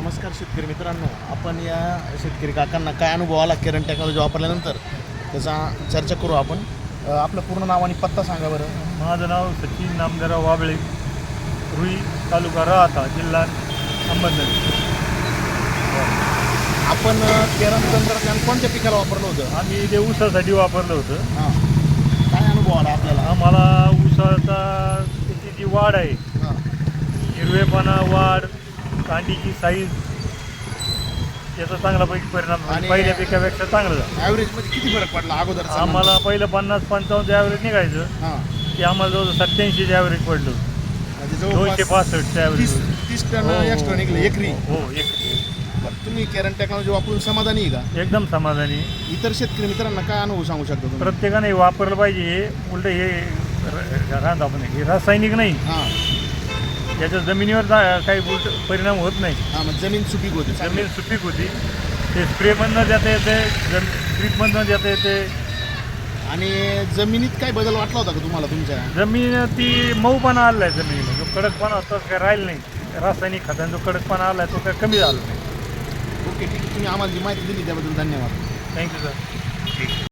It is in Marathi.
नमस्कार शेतकरी मित्रांनो. आपण या शेतकरी काकांना काय अनुभव आला केरन टेक्नॉलॉजी वापरल्यानंतर? त्याचा चर्चा करू आपण. आपलं पूर्ण नाव आणि पत्ता सांगा बरं. माझं नाव सचिन नामदेवराव वाबळे. रुई तालुका राहता जिल्हा अहमदनगर. आपण अ, केरन तंत्रज्ञान कोणत्या पिकाला वापरलं होतं? आम्ही ते ऊसासाठी वापरलं होतं. हां. काय अनुभव आला आपल्याला? आम्हाला ऊसाचा त्याची जी वाढ आहे. हिरवेपणा वाढ कांडीची साईज याचा चांगल्यापैकी परिणाम. आणि- पहिल्या पिकापेक्षा चांगलं. झालं ॲव्हरेजमध्ये किती फरक पडला अगोदर? आम्हाला पहिलं पन्नास पंचावन्नचं ॲव्हरेज निघायचं. हां. ते आम्हाला जवळ सत्याऐंशीचे ॲव्हरेज पडलं. म्हणजे दोनशे जवळपास पासष्टचं ॲव्हरेज तीस टन एक्स्ट्रा निघले एकरी. हो एक बरं, तुम्ही केरन टेक्नॉलॉजी वापरून समाधानी आहे का? एकदम समाधानी. इतर शेतकरी मित्रांना काय अनुभव सांगू शकता तुम्ही? प्रत्येकाने वापरलं पाहिजे हे. उलट हे र- राहत आपण हे रासायनिक नाही. हां. याच्या जमिनीवर जा- काही उलट परिणाम होत नाही. हां मग जमीन सुपीक होती. जमीन सुपीक होती. ते स्प्रेमधनं देता येते जम ट्रीटमधनं देता येते आणि जमिनीत काय बदल वाटला होता का तुम्हाला तुमच्या? जमीन ती मऊपणा आलेला आहे जमिनीला जो कडकपणा होता तो काय राहिला नाही. रासायनिक खतांचा जो कडकपणा आला आहे तो काय कमी झाला नाही. ओके ठीक आहे. तुम्ही आम्हाला जी माहिती दिली त्याबद्दल धन्यवाद. थँक्यू सर ठीक